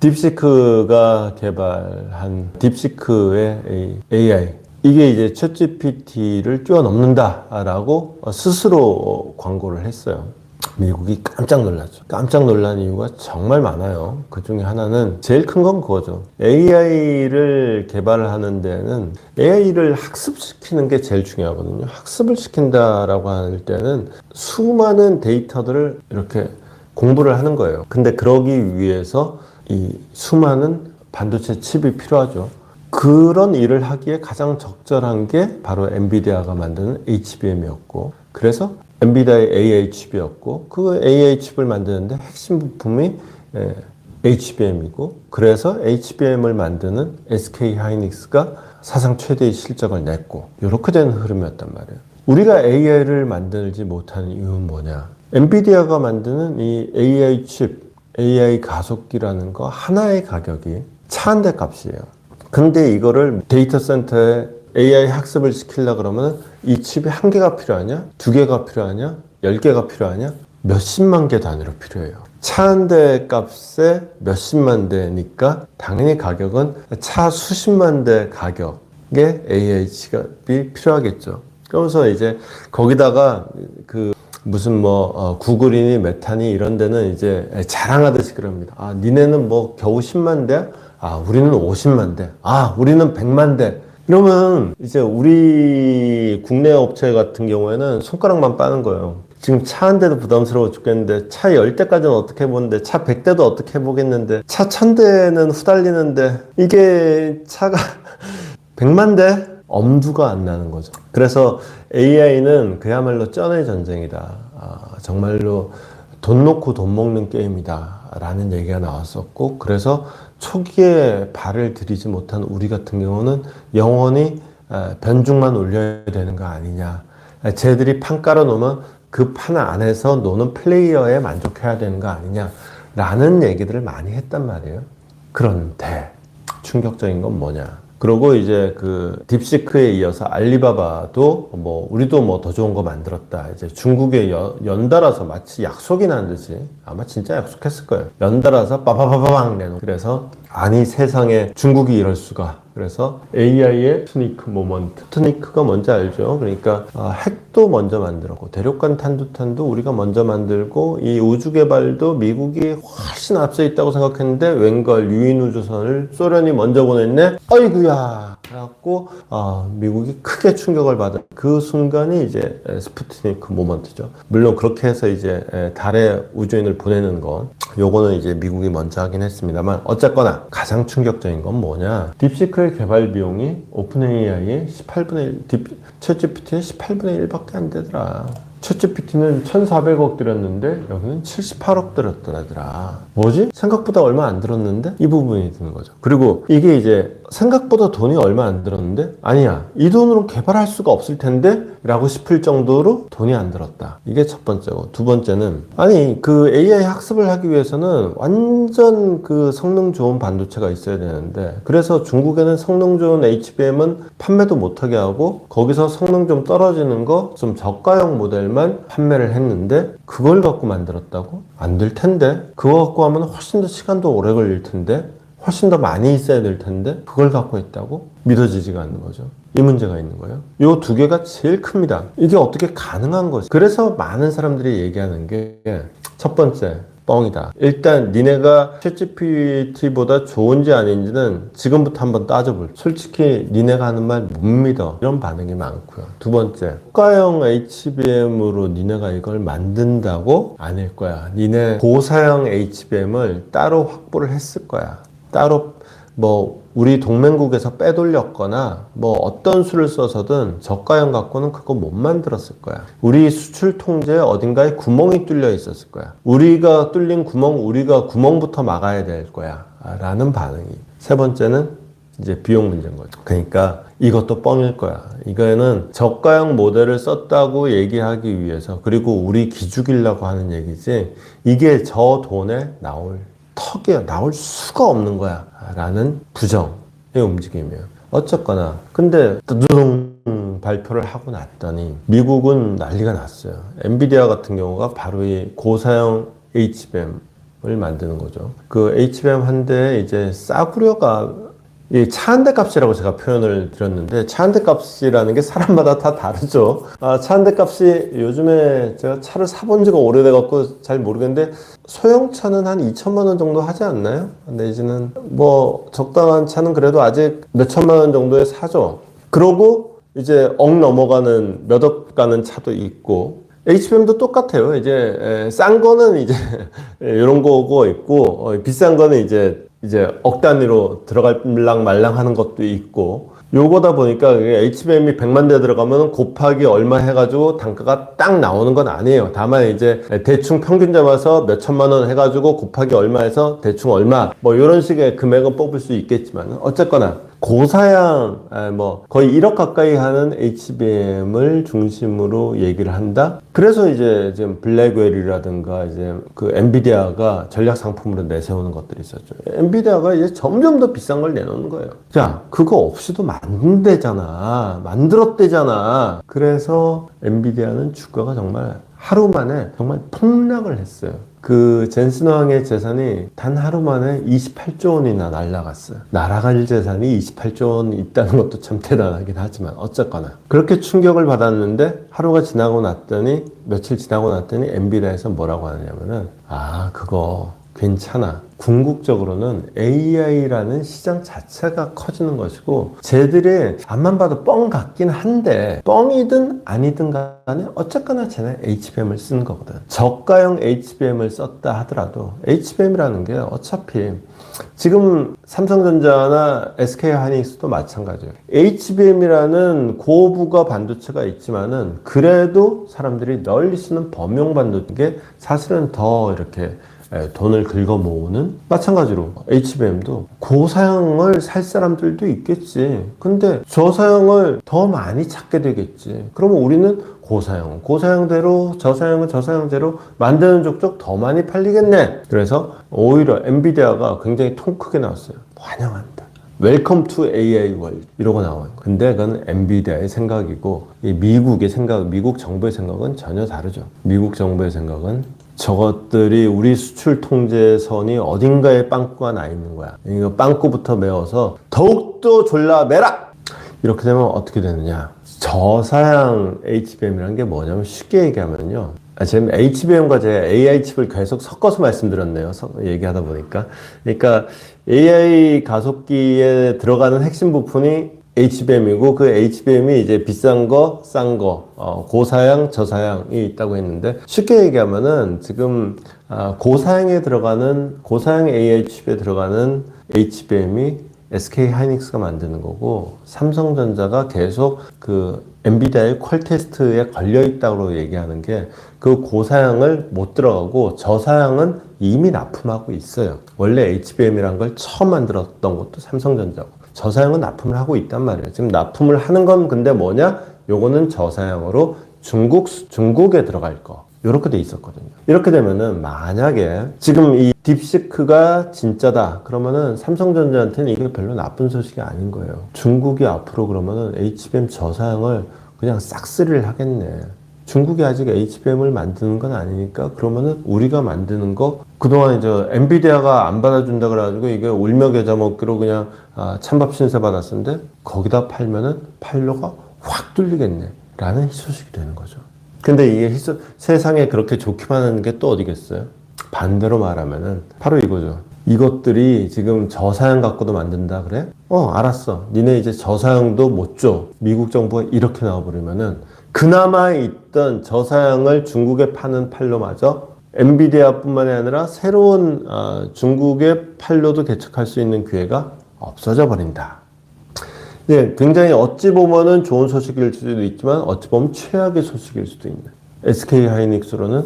딥시크가 개발한 딥시크의 AI 이게 이제 챗 GPT를 뛰어넘는다라고 스스로 광고를 했어요. 미국이 깜짝 놀랐죠. 깜짝 놀란 이유가 정말 많아요. 그 중에 하나는 제일 큰 건 그거죠. AI를 개발을 하는 데는 AI를 학습시키는 게 제일 중요하거든요. 학습을 시킨다라고 할 때는 수많은 데이터들을 이렇게 공부를 하는 거예요. 근데 그러기 위해서 이 수많은 반도체 칩이 필요하죠. 그런 일을 하기에 가장 적절한 게 바로 엔비디아가 만드는 HBM이었고, 그래서 엔비디아의 AI 칩이었고, 그 AI 칩을 만드는데 핵심 부품이 예, HBM이고, 그래서 HBM을 만드는 SK 하이닉스가 사상 최대의 실적을 냈고, 이렇게 된 흐름이었단 말이에요. 우리가 AI를 만들지 못하는 이유는 뭐냐? 엔비디아가 만드는 이 AI 칩, AI 가속기라는 거 하나의 가격이 차 한 대 값이에요. 근데 이거를 데이터 센터에 AI 학습을 시키려 그러면 이 칩이 한 개가 필요하냐? 두 개가 필요하냐? 열 개가 필요하냐? 몇십만 개 단위로 필요해요. 차 한 대 값에 몇십만 대니까 당연히 가격은 차 수십만 대 가격의 AI 칩이 필요하겠죠. 그러면서 이제 거기다가 그 무슨 뭐 어, 구글이니 메타니 이런 데는 이제 자랑하듯이 그럽니다. 아 니네는 뭐 겨우 10만 대? 아 우리는 50만 대. 아 우리는 100만 대. 이러면 이제 우리 국내 업체 같은 경우에는 손가락만 빠는 거예요. 지금 차 한 대도 부담스러워 죽겠는데 차 10대까지는 어떻게 해보는데 차 100대도 어떻게 해보겠는데 차 1000대는 후달리는데 이게 차가 100만 대? 엄두가 안 나는 거죠. 그래서 AI는 그야말로 쩐의 전쟁이다. 아, 정말로 돈 놓고 돈 먹는 게임이다. 라는 얘기가 나왔었고, 그래서 초기에 발을 들이지 못한 우리 같은 경우는 영원히 아, 변죽만 올려야 되는 거 아니냐. 아, 쟤들이 판 깔아놓으면 그 판 안에서 노는 플레이어에 만족해야 되는 거 아니냐. 라는 얘기들을 많이 했단 말이에요. 그런데 충격적인 건 뭐냐. 그리고 이제 그 딥시크에 이어서 알리바바도 뭐 우리도 뭐 더 좋은 거 만들었다. 이제 중국에 연, 연달아서 마치 약속이 난 듯이 아마 진짜 약속했을 거예요. 연달아서 빠바바바방 내놓은. 그래서 아니 세상에 중국이 이럴 수가. 그래서 AI의 스니크 모먼트. 스니크가 뭔지 알죠? 그러니까 아, 핵도 먼저 만들었고 대륙간 탄두탄도 우리가 먼저 만들고 이 우주 개발도 미국이 훨씬 앞서 있다고 생각했는데 웬걸 유인 우주선을 소련이 먼저 보냈네. 아이구야. 그래갖고 아, 미국이 크게 충격을 받은 그 순간이 이제 스푸트니크 모먼트죠. 물론 그렇게 해서 이제 달에 우주인을 보내는 건 요거는 이제 미국이 먼저 하긴 했습니다만 어쨌거나 가장 충격적인 건 뭐냐 딥시크의 개발 비용이 오픈 AI의 18분의 1 딥, 챗GPT의 18분의 1밖에 안 되더라 챗GPT는 1,400억 들였는데 여기는 78억 들었더라더라. 뭐지? 생각보다 얼마 안 들었는데 이 부분이 드는 거죠. 그리고 이게 이제 생각보다 돈이 얼마 안 들었는데? 아니야. 이 돈으로 개발할 수가 없을 텐데? 라고 싶을 정도로 돈이 안 들었다. 이게 첫 번째고. 두 번째는 아니 그 AI 학습을 하기 위해서는 완전 그 성능 좋은 반도체가 있어야 되는데 그래서 중국에는 성능 좋은 HBM은 판매도 못하게 하고 거기서 성능 좀 떨어지는 거 좀 저가형 모델만 판매를 했는데 그걸 갖고 만들었다고? 안 될 텐데. 그거 갖고 하면 훨씬 더 시간도 오래 걸릴 텐데 훨씬 더 많이 있어야 될 텐데 그걸 갖고 있다고 믿어지지가 않는 거죠. 이 문제가 있는 거예요. 이두 개가 제일 큽니다. 이게 어떻게 가능한 거지? 그래서 많은 사람들이 얘기하는 게 첫 번째 뻥이다. 일단 니네가 챗GPT보다 좋은지 아닌지는 지금부터 한번 따져볼. 솔직히 니네가 하는 말 못 믿어. 이런 반응이 많고요. 두 번째, 고가형 HBM으로 니네가 이걸 만든다고 아닐 거야. 니네 고사형 HBM을 따로 확보를 했을 거야. 따로 뭐 우리 동맹국에서 빼돌렸거나 뭐 어떤 수를 써서든 저가형 갖고는 그거 못 만들었을 거야. 우리 수출 통제에 어딘가에 구멍이 뚫려 있었을 거야. 우리가 뚫린 구멍, 우리가 구멍부터 막아야 될 거야. 라는 반응이. 세 번째는 이제 비용 문제인 거죠. 그러니까 이것도 뻥일 거야. 이거는 저가형 모델을 썼다고 얘기하기 위해서 그리고 우리 기죽이려고 하는 얘기지 이게 저 돈에 나올 턱이 나올 수가 없는 거야. 라는 부정의 움직임이에요. 어쨌거나. 근데 두둥 발표를 하고 났더니 미국은 난리가 났어요. 엔비디아 같은 경우가 바로 이 HBM HBM을 만드는 거죠. 그 HBM 한 대에 이제 싸구려가 이 차 한 대 값이라고 제가 표현을 드렸는데 차 한 대 값이라는 게 사람마다 다 다르죠. 아, 차 한 대 값이 요즘에 제가 차를 사본 지가 오래돼 갖고 잘 모르겠는데 소형차는 한 2천만 원 정도 하지 않나요? 내지는 뭐 적당한 차는 그래도 아직 몇 천만 원 정도에 사죠. 그러고 이제 억 넘어가는 몇 억 가는 차도 있고 HBM도 똑같아요. 이제 에, 싼 거는 이제 이런 거고 있고 어, 비싼 거는 이제 이제 억 단위로 들어갈랑 말랑 하는 것도 있고 요거다 보니까 HBM이 100만 대 들어가면 곱하기 얼마 해가지고 단가가 딱 나오는 건 아니에요. 다만 이제 대충 평균 잡아서 몇 천만 원 해가지고 곱하기 얼마 해서 대충 얼마 뭐 이런 식의 금액은 뽑을 수 있겠지만 어쨌거나 고사양 아, 뭐 거의 1억 가까이 하는 HBM을 중심으로 얘기를 한다. 그래서 이제 지금 블랙웰이라든가 이제 그 엔비디아가 전략 상품으로 내세우는 것들이 있었죠. 엔비디아가 이제 점점 더 비싼 걸 내놓는 거예요. 자, 그거 없이도 만든대잖아. 만들었대잖아. 그래서 엔비디아는 주가가 정말 하루 만에 정말 폭락을 했어요. 그 젠슨 왕의 재산이 단 하루 만에 28조 원이나 날라갔어요. 날아갈 재산이 28조 원 있다는 것도 참 대단하긴 하지만 어쨌거나 그렇게 충격을 받았는데 하루가 지나고 났더니 며칠 지나고 났더니 엔비디아에서 뭐라고 하느냐면은 아 그거 괜찮아. 궁극적으로는 AI라는 시장 자체가 커지는 것이고, 쟤들이 앞만 봐도 뻥 같긴 한데, 뻥이든 아니든 간에 어쨌거나 쟤네 HBM을 쓰는 거거든. 저가형 HBM을 썼다 하더라도, HBM이라는 게 어차피 지금 삼성전자나 SK 하이닉스도 마찬가지예요. HBM이라는 고부가 반도체가 있지만은 그래도 사람들이 널리 쓰는 범용 반도체 게 사실은 더 이렇게 예, 돈을 긁어 모으는 마찬가지로 HBM도 고 사양을 살 사람들도 있겠지. 근데 저 사양을 더 많이 찾게 되겠지. 그러면 우리는 고사양, 고사양대로 저사양은 저사양대로 만드는 족족 더 많이 팔리겠네. 그래서 오히려 엔비디아가 굉장히 통 크게 나왔어요. 환영한다. 웰컴 투 AI 월 이러고 나와요. 근데 그건 엔비디아의 생각이고 이 미국의 생각, 미국 정부의 생각은 전혀 다르죠. 미국 정부의 생각은 저것들이 우리 수출 통제선이 어딘가에 빵꾸가 나 있는 거야. 이거 빵꾸부터 메워서 더욱더 졸라 매라! 이렇게 되면 어떻게 되느냐. 저사양 HBM이라는 게 뭐냐면 쉽게 얘기하면요. 아, 지금 HBM과 제 AI 칩을 계속 섞어서 말씀드렸네요. 서- 얘기하다 보니까. 그러니까 AI 가속기에 들어가는 핵심 부품이 HBM이고 그 HBM이 이제 비싼 거, 싼 거, 어, 고사양, 저사양이 있다고 했는데 쉽게 얘기하면은 지금 아, 고사양에 들어가는 고사양 AI 칩에 들어가는 HBM이 SK 하이닉스가 만드는 거고 삼성전자가 계속 그 엔비디아의 퀄 테스트에 걸려 있다고 얘기하는 게 그 고사양을 못 들어가고 저사양은 이미 납품하고 있어요. 원래 HBM이란 걸 처음 만들었던 것도 삼성전자고 저사양은 납품을 하고 있단 말이에요. 지금 납품을 하는 건 근데 뭐냐? 요거는 저사양으로 중국 중국에 들어갈 거. 이렇게 돼 있었거든요. 이렇게 되면은 만약에 지금 이 딥시크가 진짜다 그러면은 삼성전자한테는 이게 별로 나쁜 소식이 아닌 거예요. 중국이 앞으로 그러면은 HBM 저사양을 그냥 싹쓸이를 하겠네. 중국이 아직 HBM을 만드는 건 아니니까 그러면은 우리가 만드는 거 그동안 이제 엔비디아가 안 받아준다 그래가지고 이게 울며 겨자 먹기로 그냥 아, 찬밥 신세 받았었는데 거기다 팔면은 팔로가 확 뚫리겠네 라는 소식이 되는 거죠. 근데 이게 희소- 세상에 그렇게 좋기만 하는 게 또 어디겠어요? 반대로 말하면은 바로 이거죠. 이것들이 지금 저사양 갖고도 만든다 그래? 어 알았어. 니네 이제 저사양도 못 줘. 미국 정부가 이렇게 나와버리면은 그나마 있던 저사양을 중국에 파는 팔로마저 엔비디아뿐만이 아니라 새로운 어, 중국의 팔로도 개척할 수 있는 기회가 없어져 버린다. 네, 굉장히 어찌 보면은 좋은 소식일 수도 있지만 어찌 보면 최악의 소식일 수도 있는. SK 하이닉스로는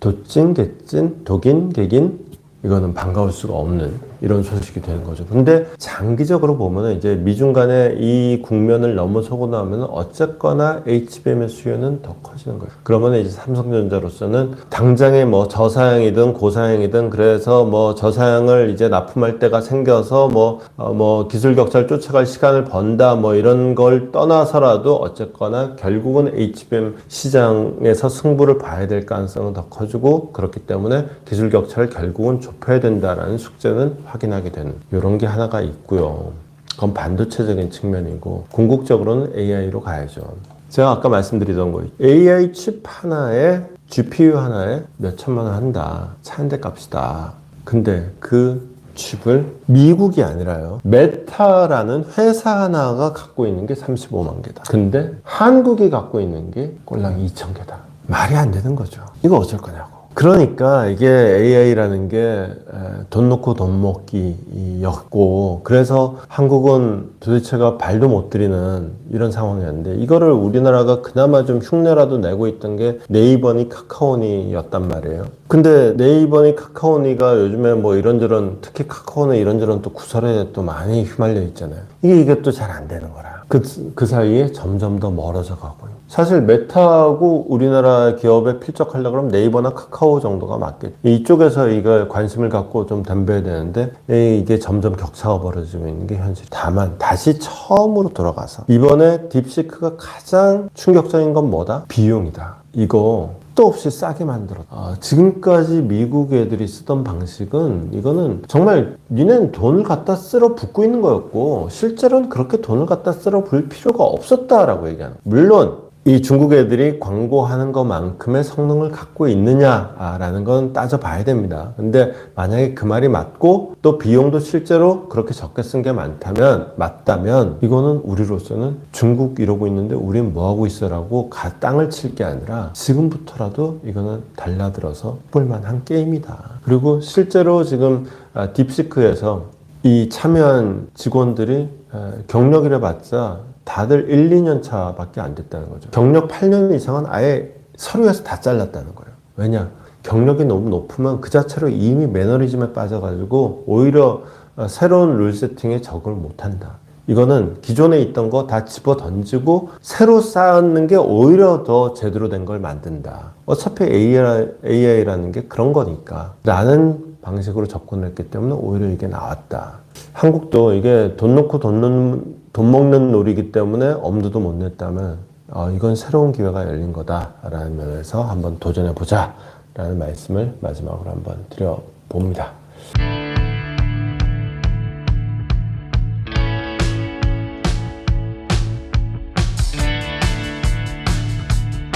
도찐, 개찐, 독인, 개긴 이거는 반가울 수가 없는 이런 소식이 되는 거죠. 근데 장기적으로 보면은 이제 미중 간의 이 국면을 넘어서고 나면은 어쨌거나 HBM의 수요는 더 커지는 거예요. 그러면 이제 삼성전자로서는 당장에 뭐 저사양이든 고사양이든 그래서 뭐 저사양을 이제 납품할 때가 생겨서 뭐, 어, 뭐 기술 격차를 쫓아갈 시간을 번다 뭐 이런 걸 떠나서라도 어쨌거나 결국은 HBM 시장에서 승부를 봐야 될 가능성은 더 커지고 그렇기 때문에 기술 격차를 결국은 좁혀야 된다라는 숙제는 확인하게 되는 이런 게 하나가 있고요. 그건 반도체적인 측면이고 궁극적으로는 AI로 가야죠. 제가 아까 말씀드리던 거 AI 칩 하나에 GPU 하나에 몇 천만 원 한다. 차한대 값이다. 근데 그 칩을 미국이 아니라요. 메타라는 회사 하나가 갖고 있는 게 35만 개다. 근데 한국이 갖고 있는 게 꼴랑 2천 개다. 말이 안 되는 거죠. 이거 어쩔 거냐고. 그러니까 이게 AI라는 게 돈 놓고 돈 먹기였고 그래서 한국은 도대체가 발도 못 들이는 이런 상황이었는데 이거를 우리나라가 그나마 좀 흉내라도 내고 있던 게 네이버니 카카오니였단 말이에요. 근데 네이버니 카카오니가 요즘에 뭐 이런저런 특히 카카오는 이런저런 또 구설에 또 많이 휘말려 있잖아요. 이게 이게 또 잘 안 되는 거라. 그, 그 사이에 점점 더 멀어져 가고 있는. 사실 메타하고 우리나라 기업에 필적하려고 그러면 네이버나 카카오 정도가 맞겠죠. 이쪽에서 이걸 관심을 갖고 좀 덤벼야 되는데 이게 점점 격차가 벌어지고 있는 게 현실. 다만 다시 처음으로 돌아가서 이번에 딥시크가 가장 충격적인 건 뭐다? 비용이다. 이거 또 없이 싸게 만들었다. 아, 지금까지 미국 애들이 쓰던 방식은 이거는 정말 니네는 돈을 갖다 쓸어 붓고 있는 거였고 실제로는 그렇게 돈을 갖다 쓸어 불 필요가 없었다라고 얘기하는. 물론 이 중국 애들이 광고하는 것만큼의 성능을 갖고 있느냐라는 건 따져봐야 됩니다. 근데 만약에 그 말이 맞고 또 비용도 실제로 그렇게 적게 쓴 게 많다면 맞다면 이거는 우리로서는 중국 이러고 있는데 우린 뭐 하고 있어라고 가 땅을 칠 게 아니라 지금부터라도 이거는 달라들어서 볼만한 게임이다. 그리고 실제로 지금 아, 딥시크에서 이 참여한 직원들이 아, 경력이라 봤자 다들 1, 2년 차밖에 안 됐다는 거죠. 경력 8년 이상은 아예 서류에서 다 잘랐다는 거예요. 왜냐? 경력이 너무 높으면 그 자체로 이미 매너리즘에 빠져가지고 오히려 새로운 룰 세팅에 적응을 못한다. 이거는 기존에 있던 거 다 집어 던지고 새로 쌓는 게 오히려 더 제대로 된 걸 만든다. 어차피 AI, AI라는 게 그런 거니까. 라는 방식으로 접근을 했기 때문에 오히려 이게 나왔다. 한국도 이게 돈 놓고 돈, 넣는, 돈 먹는 놀이기 때문에 엄두도 못 냈다면 어, 이건 새로운 기회가 열린 거다라는 면에서 한번 도전해 보자라는 말씀을 마지막으로 한번 드려봅니다.